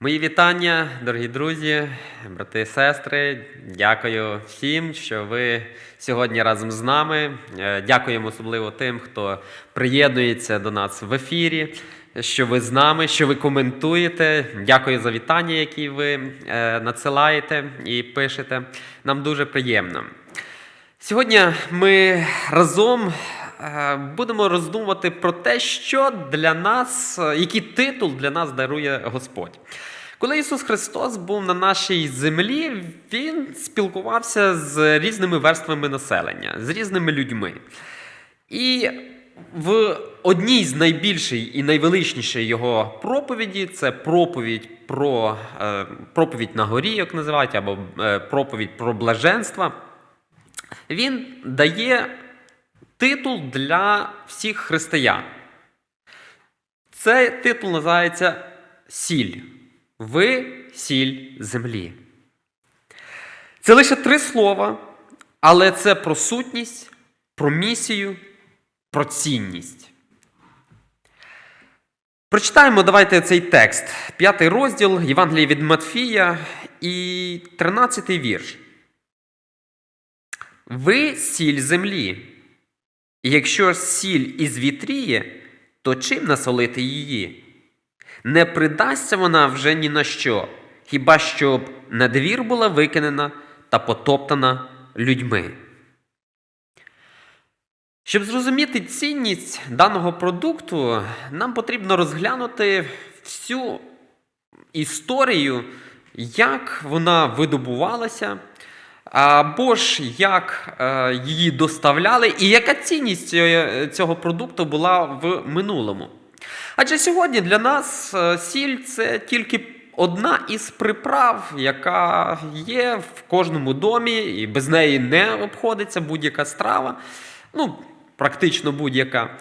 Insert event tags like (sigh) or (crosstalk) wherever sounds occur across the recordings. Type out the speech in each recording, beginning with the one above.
Мої вітання, дорогі друзі, брати і сестри. Дякую всім, що ви сьогодні разом з нами. Е, Дякуємо особливо тим, хто приєднується до нас в ефірі, що ви з нами, що ви коментуєте. Дякую за вітання, які ви е, надсилаєте і пишете. Нам дуже приємно. Сьогодні ми разом будемо роздумувати про те, що для нас, е, який титул для нас дарує Господь. Коли Ісус Христос був на нашій землі, Він спілкувався з різними верствами населення, з різними людьми. І в одній з найбільших і найвеличніших його проповіді це проповідь про е, проповідь на горі, як називають, або е, проповідь про блаженство. Він дає титул для всіх християн. Цей титул називається Сіль. Ви сіль землі. Це лише три слова, але це про сутність, про місію, про цінність. Прочитаємо давайте цей текст, п'ятий розділ Євангелія від Матфія і 13 вірш. Ви сіль землі. Якщо ж сіль із вітріє, то чим насолити її? Не придасться вона вже ні на що, хіба щоб на двір була викинена та потоптана людьми. Щоб зрозуміти цінність даного продукту, нам потрібно розглянути всю історію, як вона видобувалася, або ж як е, її доставляли, і яка цінність е, цього продукту була в минулому. Адже сьогодні для нас е, сіль це тільки одна із приправ, яка є в кожному домі, і без неї не обходиться будь-яка страва. Ну, практично будь-яка.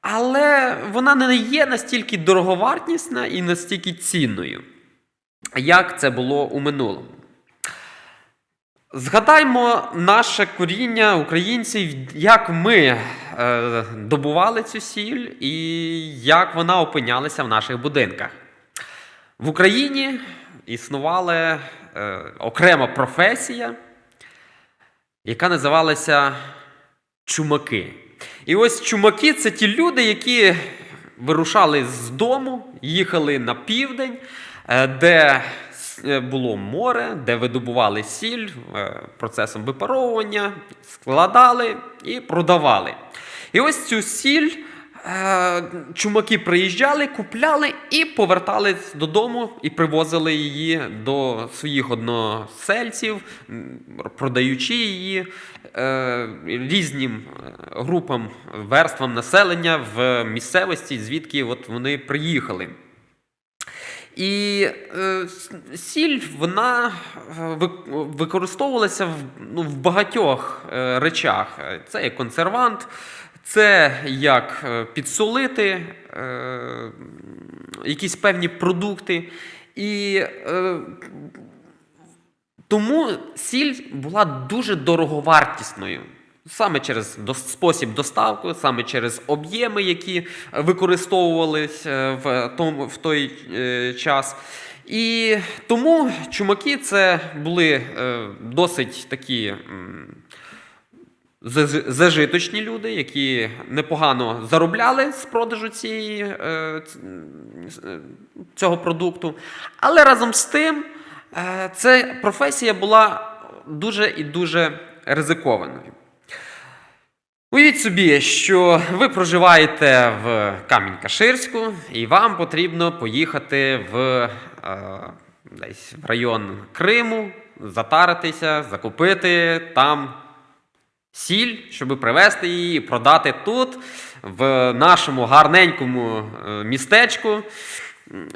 Але вона не є настільки дороговартісна і настільки цінною, як це було у минулому. Згадаймо наше коріння українців, як ми е, добували цю сіль і як вона опинялася в наших будинках. В Україні існувала е, окрема професія, яка називалася чумаки. І ось чумаки це ті люди, які вирушали з дому, їхали на південь, е, де було море, де видобували сіль е, процесом випаровування, складали і продавали. І ось цю сіль е, чумаки приїжджали, купляли і повертались додому і привозили її до своїх односельців, продаючи її е, різним е, групам, верствам населення в місцевості, звідки от вони приїхали. І е, сіль вона е, використовувалася в, ну, в багатьох е, речах. Це як консервант, це як е, підсолити е, якісь певні продукти. І е, тому сіль була дуже дороговартісною. Саме через спосіб доставки, саме через об'єми, які використовувалися в, тому, в той е, час. І тому чумаки це були е, досить такі зажиточні люди, які непогано заробляли з продажу цієї, е, е, цього продукту. Але разом з тим, е, ця професія була дуже і дуже ризикованою. Уявіть собі, що ви проживаєте в Камінь-Каширську, і вам потрібно поїхати в, е, десь в район Криму, затаритися, закупити там сіль, щоб привезти її продати тут, в нашому гарненькому е, містечку,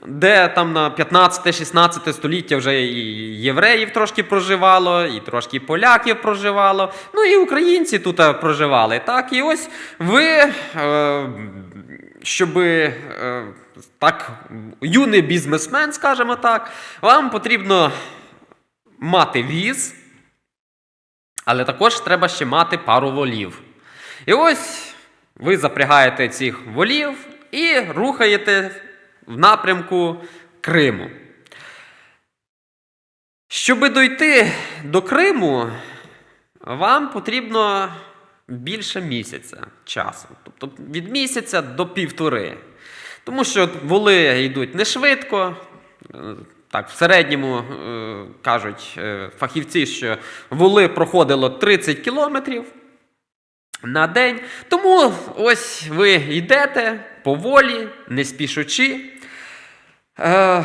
де там на 15-16 століття вже і євреїв трошки проживало, і трошки поляків проживало, ну і українці тут е, проживали. Так, і ось ви, е, щоб е, так, юний бізнесмен, скажімо так, вам потрібно мати віз. Але також треба ще мати пару волів. І ось ви запрягаєте цих волів і рухаєте в напрямку Криму. Щоби дойти до Криму, вам потрібно більше місяця часу. Тобто від місяця до півтори. Тому що воли йдуть не швидко. Так, в середньому е, кажуть е, фахівці, що воли проходило 30 кілометрів на день. Тому ось ви йдете поволі, не спішучи. Е,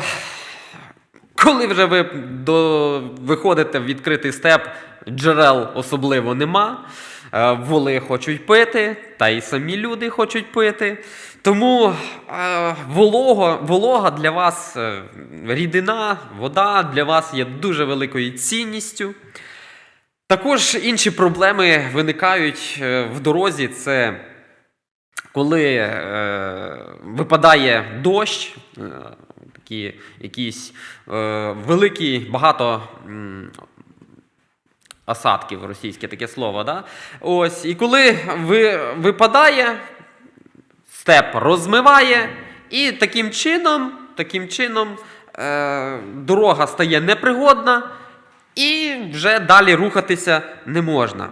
коли вже ви до, виходите в відкритий степ, джерел особливо нема. Е, Воли хочуть пити, та й самі люди хочуть пити. Тому е, волого, волога для вас, е, рідина, вода для вас є дуже великою цінністю. Також інші проблеми виникають е, в дорозі. Це коли е, випадає дощ, е, такі якісь е, великі, багато осадків, російське таке слово. Да? Ось, і коли ви, випадає, степ розмиває, і таким чином, таким чином е, дорога стає непригодна, і вже далі рухатися не можна.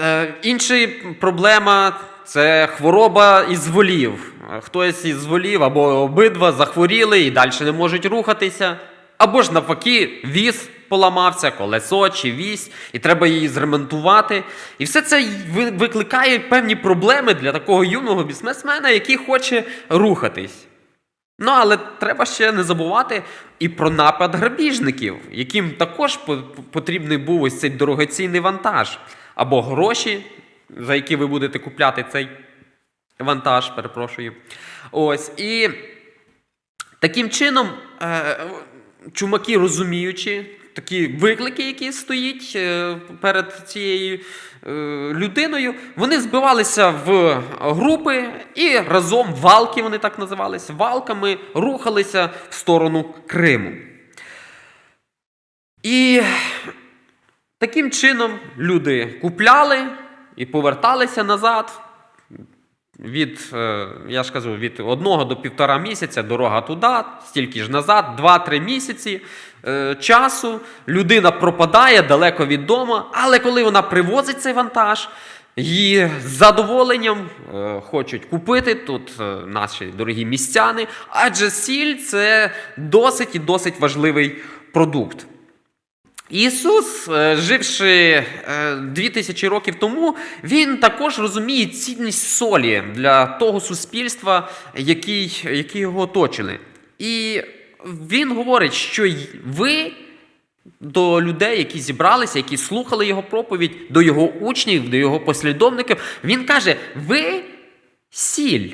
Е, інша проблема це хвороба із волів. Хтось із волів або обидва захворіли і далі не можуть рухатися. Або ж навпаки, віз поламався, колесо чи вісь, і треба її зремонтувати. І все це викликає певні проблеми для такого юного бізнесмена, який хоче рухатись. Ну, але треба ще не забувати і про напад грабіжників, яким також потрібний був ось цей дорогоцінний вантаж, або гроші, за які ви будете купляти цей вантаж, перепрошую. Ось. І таким чином, е, чумаки розуміючи такі виклики, які стоїть е, перед цією е, людиною, вони збивалися в групи і разом валки, вони так називалися, валками рухалися в сторону Криму. І таким чином люди купляли і поверталися назад. Від, е, я ж кажу, від одного до півтора місяця дорога туди, стільки ж назад, 2-3 місяці е, часу. Людина пропадає далеко від дому, але коли вона привозить цей вантаж, її з задоволенням е, хочуть купити тут наші дорогі містяни, адже сіль це досить і досить важливий продукт. Ісус, е, живши е, 2000 років тому, він також розуміє цінність солі для того суспільства, який, які його оточили. І він говорить, що ви до людей, які зібралися, які слухали його проповідь, до його учнів, до його послідовників, він каже: ви сіль.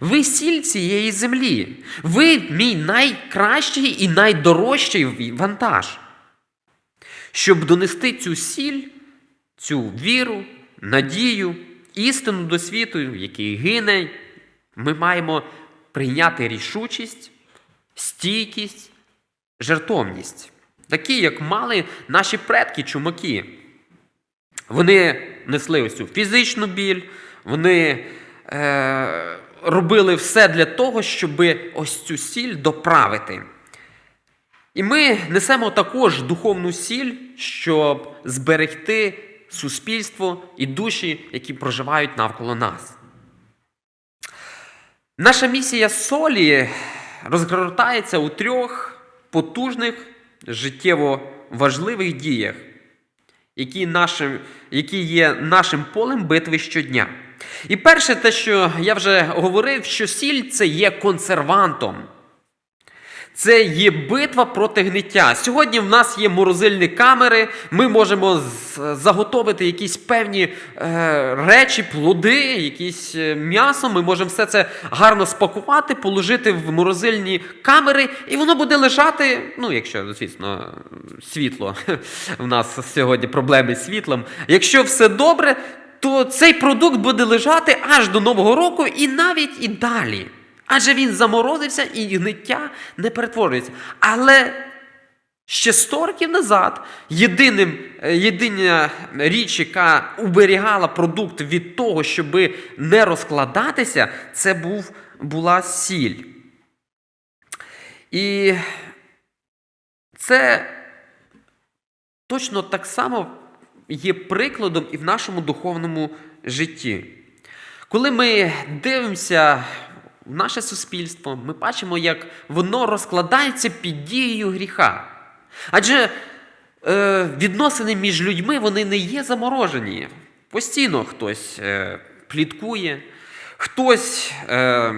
Ви сіль цієї землі. Ви мій найкращий і найдорожчий вантаж. Щоб донести цю сіль, цю віру, надію, істину до світу, який гине, ми маємо прийняти рішучість, стійкість, жертовність, такі, як мали наші предки чумаки. Вони несли ось цю фізичну біль, вони е, робили все для того, щоб ось цю сіль доправити. І ми несемо також духовну сіль, щоб зберегти суспільство і душі, які проживають навколо нас. Наша місія солі розгортається у трьох потужних життєво важливих діях, які, нашим, які є нашим полем битви щодня. І перше, те, що я вже говорив, що сіль це є консервантом. Це є битва проти гниття. Сьогодні в нас є морозильні камери, ми можемо заготовити якісь певні е, речі, плоди, якісь е, м'ясо. Ми можемо все це гарно спакувати, положити в морозильні камери, і воно буде лежати. Ну, якщо, звісно, світло. (laughs) В нас сьогодні проблеми з світлом. Якщо все добре, то цей продукт буде лежати аж до Нового року і навіть і далі. Адже він заморозився і гниття не перетворюється. Але ще 100 років назад єдиним, е, єдина річ, яка уберігала продукт від того, щоб не розкладатися, це був, була сіль. І Це точно так само є прикладом і в нашому духовному житті. Коли ми дивимося наше суспільство, ми бачимо, як воно розкладається під дією гріха. Адже е, відносини між людьми вони не є заморожені. Постійно хтось е, пліткує, хтось е,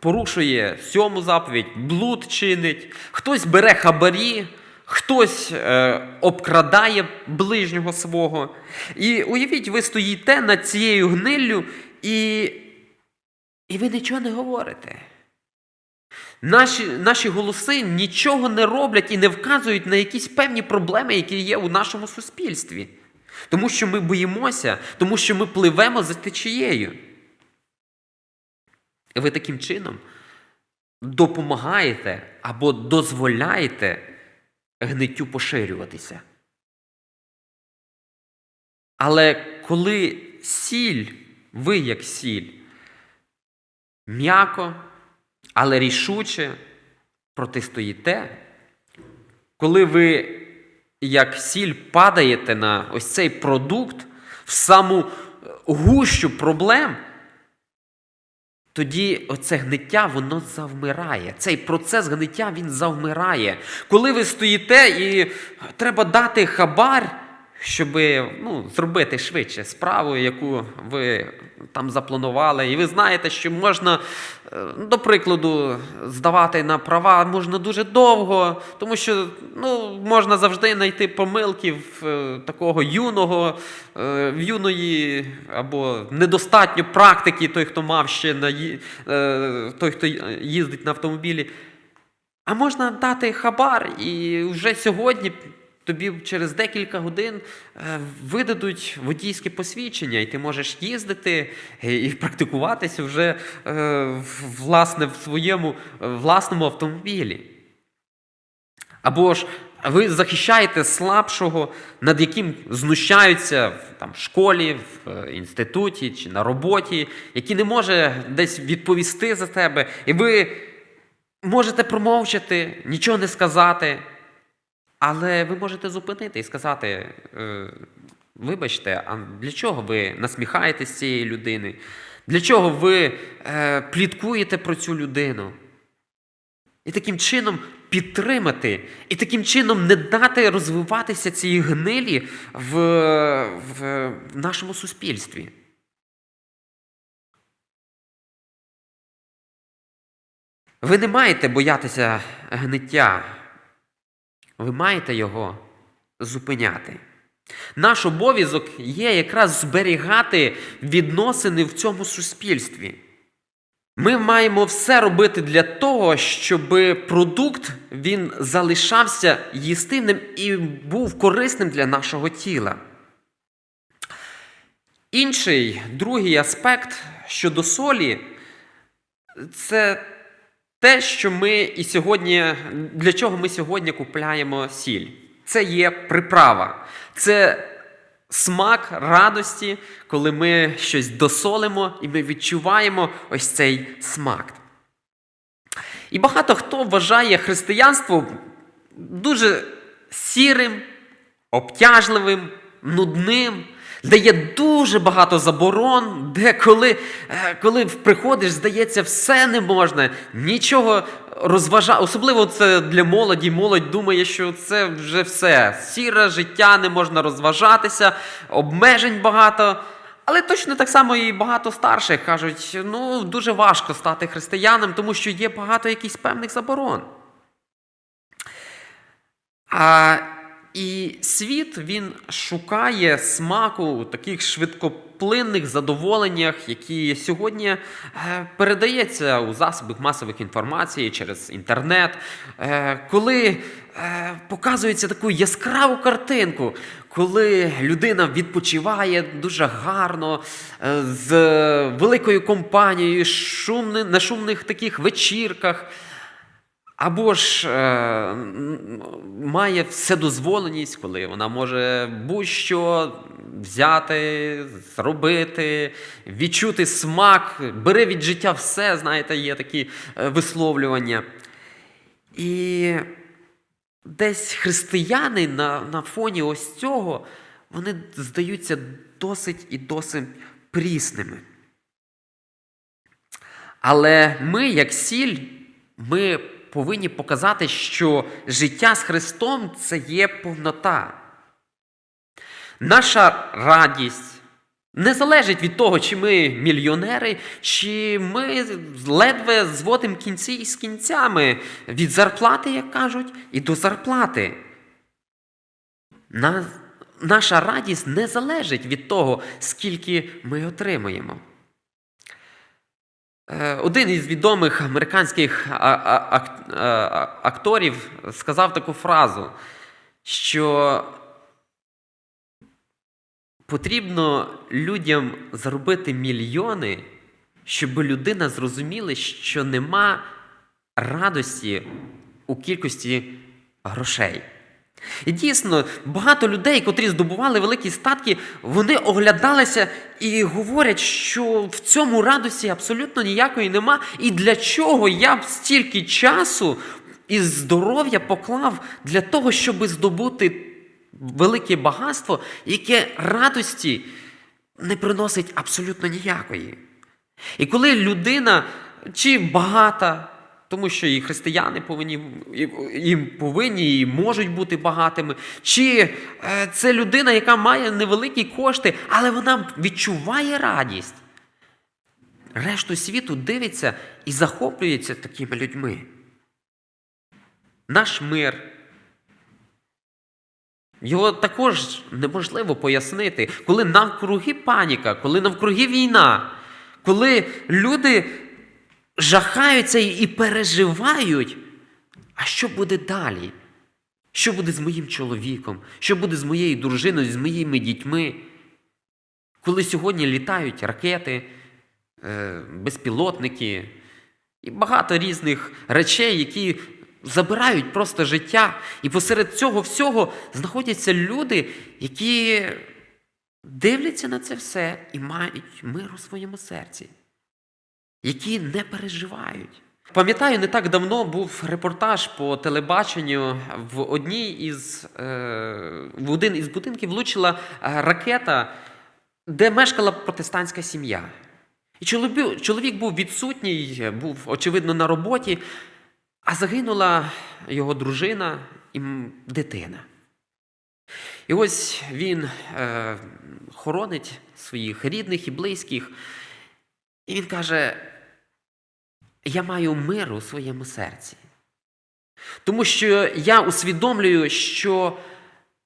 порушує сьому заповідь, блуд чинить, хтось бере хабарі, хтось е, обкрадає ближнього свого. І уявіть, ви стоїте над цією гниллю і, і ви нічого не говорите. Наші, наші голоси нічого не роблять і не вказують на якісь певні проблеми, які є у нашому суспільстві. Тому що ми боїмося, тому що ми пливемо за течією. І ви таким чином допомагаєте або дозволяєте гниттю поширюватися. Але коли сіль, ви як сіль, м'яко, але рішуче протистоїте, коли ви як сіль падаєте на ось цей продукт в саму гущу проблем, тоді оце гниття воно завмирає. Цей процес гниття він завмирає. Коли ви стоїте і треба дати хабар, щоб ну, зробити швидше справу, яку ви там запланували, і ви знаєте, що можна, е, до прикладу, здавати на права можна дуже довго, тому що ну, можна завжди знайти помилки в е, такого юного, е, в юної або недостатньо практики, той, хто мав ще на той, хто їздить на автомобілі. А можна дати хабар, і вже сьогодні тобі через декілька годин е, видадуть водійське посвідчення, і ти можеш їздити і і практикуватися вже е, власне в своєму е, власному автомобілі. Або ж ви захищаєте слабшого, над яким знущаються в школі, в е, інституті чи на роботі, який не може десь відповісти за тебе, і ви можете промовчати, нічого не сказати. Але ви можете зупинити і сказати: е, вибачте, а для чого ви насміхаєтесь цієї людини? Для чого ви е, пліткуєте про цю людину? І таким чином підтримати, і таким чином не дати розвиватися цій гнилі в, в, в нашому суспільстві. Ви не маєте боятися гниття. Ви маєте його зупиняти. Наш обов'язок є якраз зберігати відносини в цьому суспільстві. Ми маємо все робити для того, щоб продукт він залишався їстивним і був корисним для нашого тіла. Інший другий аспект щодо солі це те, що ми і сьогодні, для чого ми сьогодні купляємо сіль. Це є приправа. Це смак радості, коли ми щось досолимо і ми відчуваємо ось цей смак. І багато хто вважає християнство дуже сірим, обтяжливим, нудним, де є дуже багато заборон, де коли, е, коли приходиш, здається, все не можна, нічого розважати. Особливо це для молоді. Молодь думає, що це вже все. Сіре життя, не можна розважатися, обмежень багато. Але точно так само і багато старших кажуть, ну дуже важко стати християнам, тому що є багато якихось певних заборон. А, і світ він шукає смаку у таких швидкоплинних задоволеннях, які сьогодні е, передається у засобах масових інформації через інтернет, е, коли е, показується таку яскраву картинку, коли людина відпочиває дуже гарно з великою компанією, шумни, на шумних таких вечірках. Або ж е, має вседозволеність, коли вона може будь-що взяти, зробити, відчути смак, бери від життя все, знаєте, є такі е, висловлювання. І десь християни на, на фоні ось цього, вони здаються досить і досить прісними. Але ми, як сіль, ми повинні показати, що життя з Христом це є повнота. Наша радість не залежить від того, чи ми мільйонери, чи ми ледве зводимо кінці з кінцями від зарплати, як кажуть, і до зарплати. Наша радість не залежить від того, скільки ми отримуємо. Е, Один із відомих американських е, акторів сказав таку фразу, що потрібно людям заробити мільйони, щоб людина зрозуміла, що нема радості у кількості грошей. І дійсно, багато людей, котрі здобували великі статки, вони оглядалися і говорять, що в цьому радості абсолютно ніякої нема. І для чого я б стільки часу і здоров'я поклав для того, щоб здобути велике багатство, яке радості не приносить абсолютно ніякої. І коли людина чи багата, тому що і християни повинні, їм повинні і можуть бути багатими, чи е, це людина, яка має невеликі кошти, але вона відчуває радість. Решту світу дивиться і захоплюється такими людьми. Наш мир. Його також неможливо пояснити, коли навкруги паніка, коли навкруги війна, коли люди жахаються і переживають, а що буде далі? Що буде з моїм чоловіком? Що буде з моєю дружиною, з моїми дітьми? Коли сьогодні літають ракети, е, безпілотники і багато різних речей, які забирають просто життя. І посеред цього всього знаходяться люди, які дивляться на це все і мають мир у своєму серці, які не переживають. Пам'ятаю, не так давно був репортаж по телебаченню в одній із е, в один із будинків влучила е, ракета, де мешкала протестантська сім'я. І чоловік, був відсутній, був, очевидно, на роботі, а загинула його дружина і дитина. І ось він е, хоронить своїх рідних і близьких, і він каже: Я маю мир у своєму серці. Тому що я усвідомлюю, що,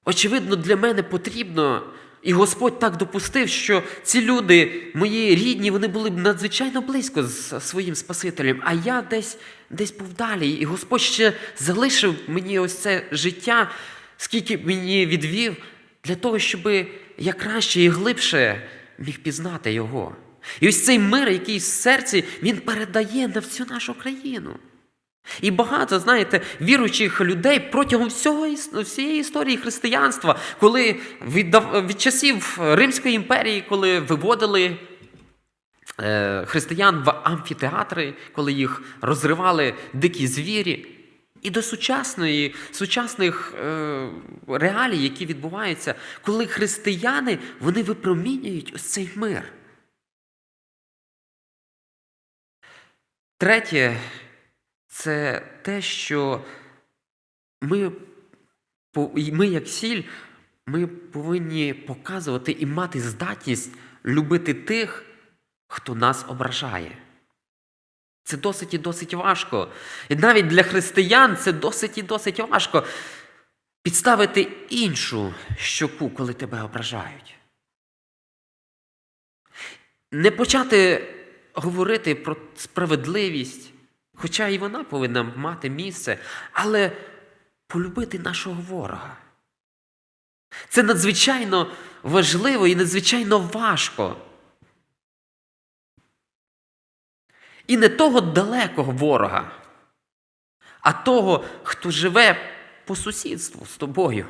очевидно, для мене потрібно, і Господь так допустив, що ці люди, мої рідні, вони були б надзвичайно близько з своїм Спасителем, а я десь, десь був далі. І Господь ще залишив мені ось це життя, скільки мені відвів, для того, щоб я краще і глибше міг пізнати Його. І ось цей мир, який в серці, він передає на всю нашу країну. І багато, знаєте, віруючих людей протягом всього, всієї історії християнства, коли віддав, від часів Римської імперії, коли виводили е, християн в амфітеатри, коли їх розривали дикі звірі, і до сучасної, сучасних е, реалій, які відбуваються, коли християни вони випромінюють ось цей мир. Третє, це те, що ми, ми як сіль, ми повинні показувати і мати здатність любити тих, хто нас ображає. Це досить і досить важко. І навіть для християн це досить і досить важко підставити іншу щоку, коли тебе ображають. Не почати говорити про справедливість, хоча і вона повинна мати місце, але полюбити нашого ворога. Це надзвичайно важливо і надзвичайно важко. І не того далекого ворога, а того, хто живе по сусідству з тобою.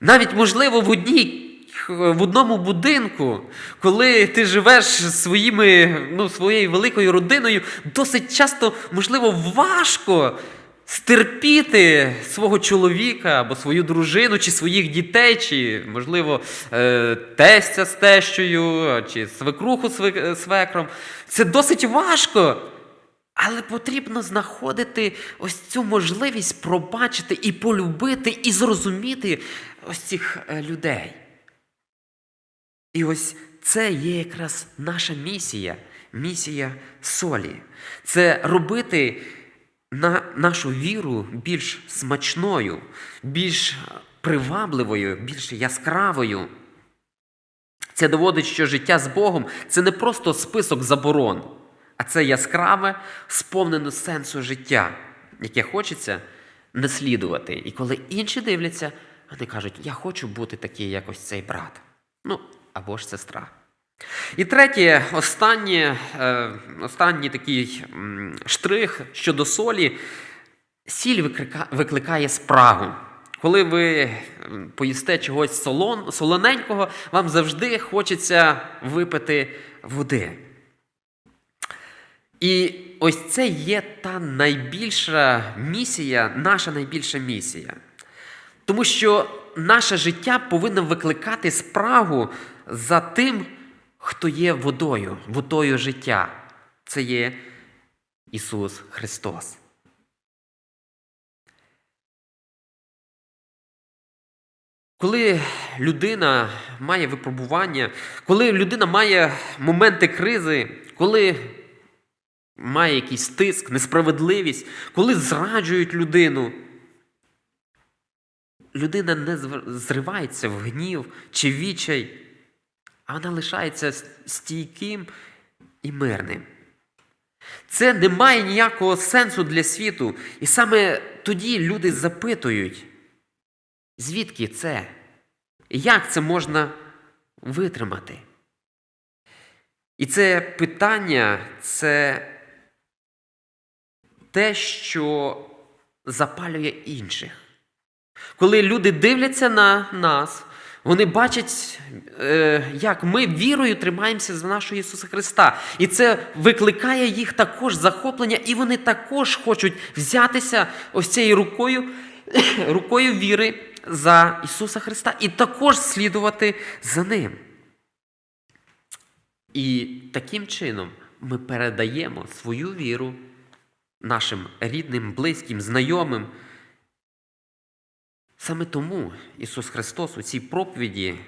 Навіть, можливо, в одній. В одному будинку, коли ти живеш своїми, ну, своєю великою родиною, досить часто, можливо, важко стерпіти свого чоловіка або свою дружину, чи своїх дітей, чи, можливо, е, тестя з тещою, чи свекруху свекром. Це досить важко. Але потрібно знаходити ось цю можливість пробачити і полюбити, і зрозуміти ось цих е, людей. І ось це є якраз наша місія, місія солі. Це робити на нашу віру більш смачною, більш привабливою, більш яскравою. Це доводить, що життя з Богом це не просто список заборон, а це яскраве, сповнене сенсу життя, яке хочеться наслідувати. І коли інші дивляться, вони кажуть, я хочу бути такий, як ось цей брат. Ну, або ж сестра. І третє, останнє, е, останній такий штрих щодо солі. Сіль викликає спрагу. Коли ви поїсте чогось солон, солоненького, вам завжди хочеться випити води. І ось це є та найбільша місія, наша найбільша місія. Тому що наше життя повинно викликати спрагу за тим, хто є водою, водою життя. Це є Ісус Христос. Коли людина має випробування, коли людина має моменти кризи, коли має якийсь тиск, несправедливість, коли зраджують людину, людина не зривається в гнів чи відчай, а вона лишається стійким і мирним. Це не має ніякого сенсу для світу. І саме тоді люди запитують, звідки це? Як це можна витримати? І це питання це те, що запалює інших. Коли люди дивляться на нас, вони бачать, е, як ми вірою тримаємося за нашого Ісуса Христа. І це викликає їх також захоплення, і вони також хочуть взятися ось цією рукою, (coughs) рукою віри за Ісуса Христа і також слідувати за Ним. І таким чином ми передаємо свою віру нашим рідним, близьким, знайомим. Саме тому Ісус Христос у цій проповіді,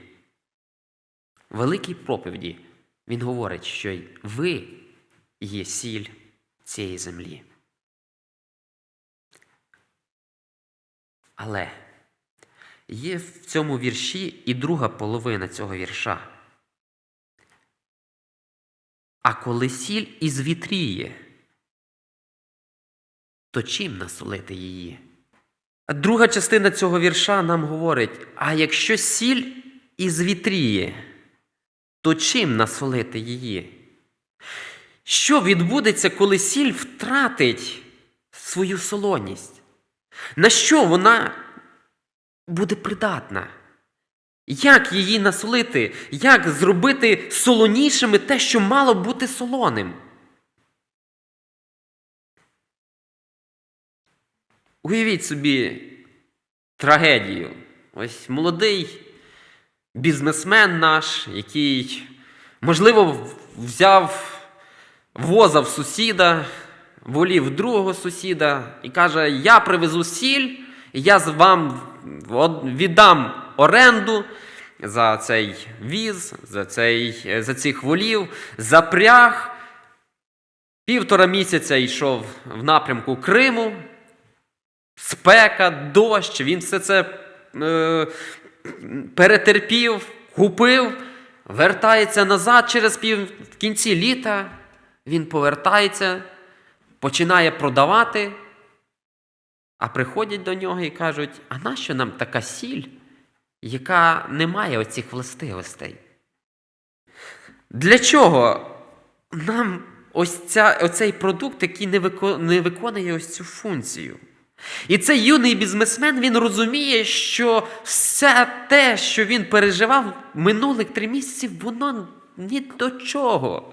великій проповіді, Він говорить, що ви є сіль цієї землі. Але є в цьому вірші і друга половина цього вірша. А коли сіль ізвітріє, то чим насолити її? Друга частина цього вірша нам говорить: а якщо сіль ізвітріє, то чим насолити її? Що відбудеться, коли сіль втратить свою солоність? На що вона буде придатна? Як її насолити? Як зробити солонішими те, що мало бути солоним? Уявіть собі трагедію. Ось молодий бізнесмен наш, який, можливо, взяв воза в сусіда, волів другого сусіда і каже: Я привезу сіль, я вам віддам оренду за цей віз, за, цей, за цих волів, запряг. Півтора місяця йшов в напрямку Криму спека, дощ, він все це е, перетерпів, купив, вертається назад через пів в кінці літа. Він повертається, починає продавати, а приходять до нього і кажуть: а нащо нам така сіль, яка не має оцих властивостей? Для чого нам ось ця, оцей продукт, який не, вико, не виконує ось цю функцію? І цей юний бізнесмен він розуміє, що все те, що він переживав минулих три місяці, воно ні до чого.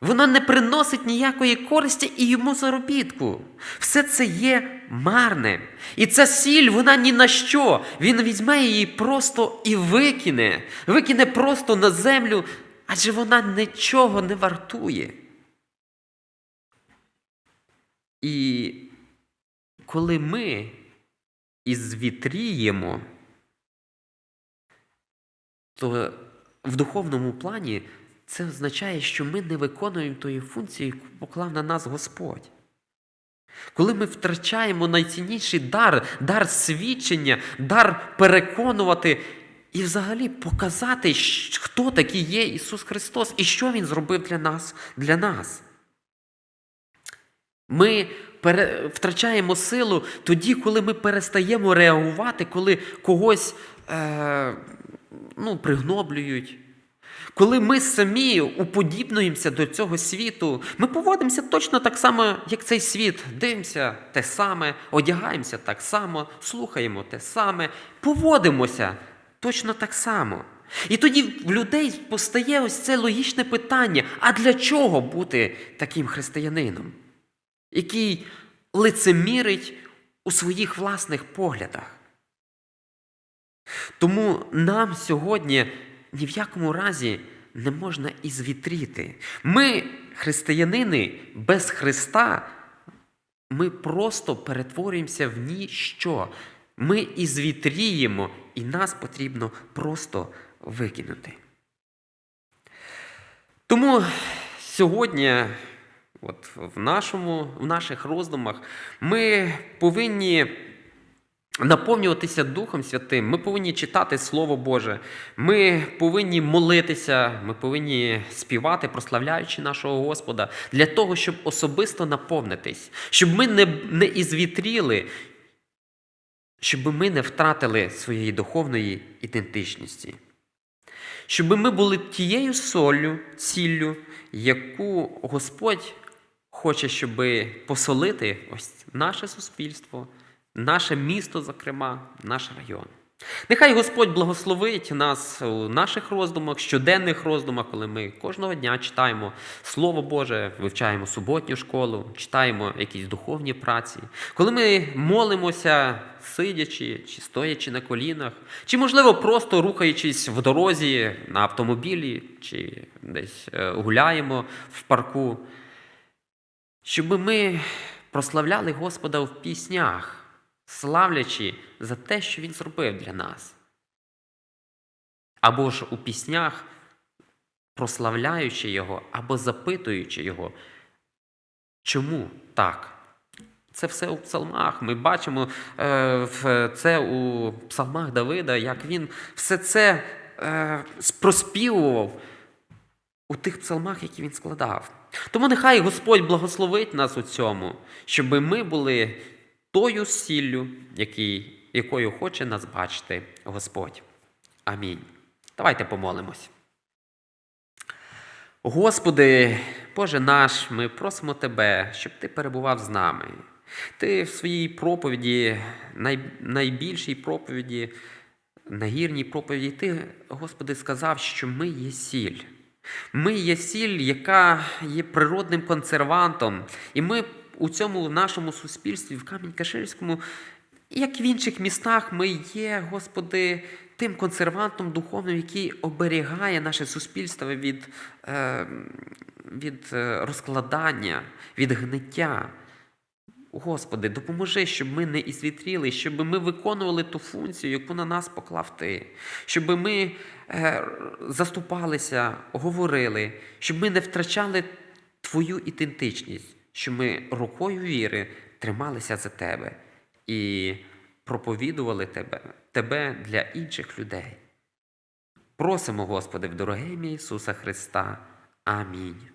Воно не приносить ніякої користі і йому заробітку. Все це є марним. І ця сіль, вона ні на що. Він візьме її просто і викине. Викине просто на землю, адже вона нічого не вартує. І коли ми ізвітріємо, то в духовному плані це означає, що ми не виконуємо тої функції, яку поклав на нас Господь. Коли ми втрачаємо найцінніший дар, дар свідчення, дар переконувати і взагалі показати, хто такий є Ісус Христос і що Він зробив для нас. Для нас. Ми. Втрачаємо силу тоді, коли ми перестаємо реагувати, коли когось е... ну, пригноблюють. Коли ми самі уподібнуємося до цього світу, ми поводимося точно так само, як цей світ. Дивимося те саме, одягаємося так само, слухаємо те саме, поводимося точно так само. І тоді в людей постає ось це логічне питання: а для чого бути таким християнином, який лицемірить у своїх власних поглядах? Тому нам сьогодні ні в якому разі не можна ізвітріти. Ми, християнини, без Христа, ми просто перетворюємося в ніщо. Ми ізвітріємо, і нас потрібно просто викинути. Тому сьогодні, от в, нашому, в наших роздумах, ми повинні наповнюватися Духом Святим, ми повинні читати Слово Боже, ми повинні молитися, ми повинні співати, прославляючи нашого Господа, для того, щоб особисто наповнитись, щоб ми не, не ізвітріли, щоб ми не втратили своєї духовної ідентичності. Щоб ми були тією солью, сіллю, яку Господь хоче, щоб посолити ось наше суспільство, наше місто, зокрема, наш район. Нехай Господь благословить нас у наших роздумах, щоденних роздумах, коли ми кожного дня читаємо Слово Боже, вивчаємо суботню школу, читаємо якісь духовні праці, коли ми молимося, сидячи чи стоячи на колінах, чи, можливо, просто рухаючись в дорозі на автомобілі, чи десь е, гуляємо в парку, щоб ми прославляли Господа в піснях славлячи за те, що Він зробив для нас. Або ж у піснях, прославляючи Його, або запитуючи Його, чому так? Це все у псалмах. Ми бачимо е, це у псалмах Давида, як він все це е, проспівував у тих псалмах, які він складав. Тому нехай Господь благословить нас у цьому, щоб ми були тою сіллю, який, якою хоче нас бачити Господь. Амінь. Давайте помолимось. Господи, Боже наш, ми просимо Тебе, щоб Ти перебував з нами. Ти в своїй проповіді, най, найбільшій проповіді, нагірній проповіді, Ти, Господи, сказав, що ми є сіль. Ми є сіль, яка є природним консервантом. І ми у цьому нашому суспільстві, в Камінь-Каширському, як в інших містах, ми є, Господи, тим консервантом духовним, який оберігає наше суспільство від, е, від е, розкладання, від гниття. Господи, допоможи, щоб ми не ізвітріли, щоб ми виконували ту функцію, яку на нас поклав Ти, щоб ми е, заступалися, говорили, щоб ми не втрачали Твою ідентичність, щоб ми рукою віри трималися за Тебе і проповідували Тебе, Тебе для інших людей. Просимо, Господи, в дороге ім'я Ісуса Христа. Амінь.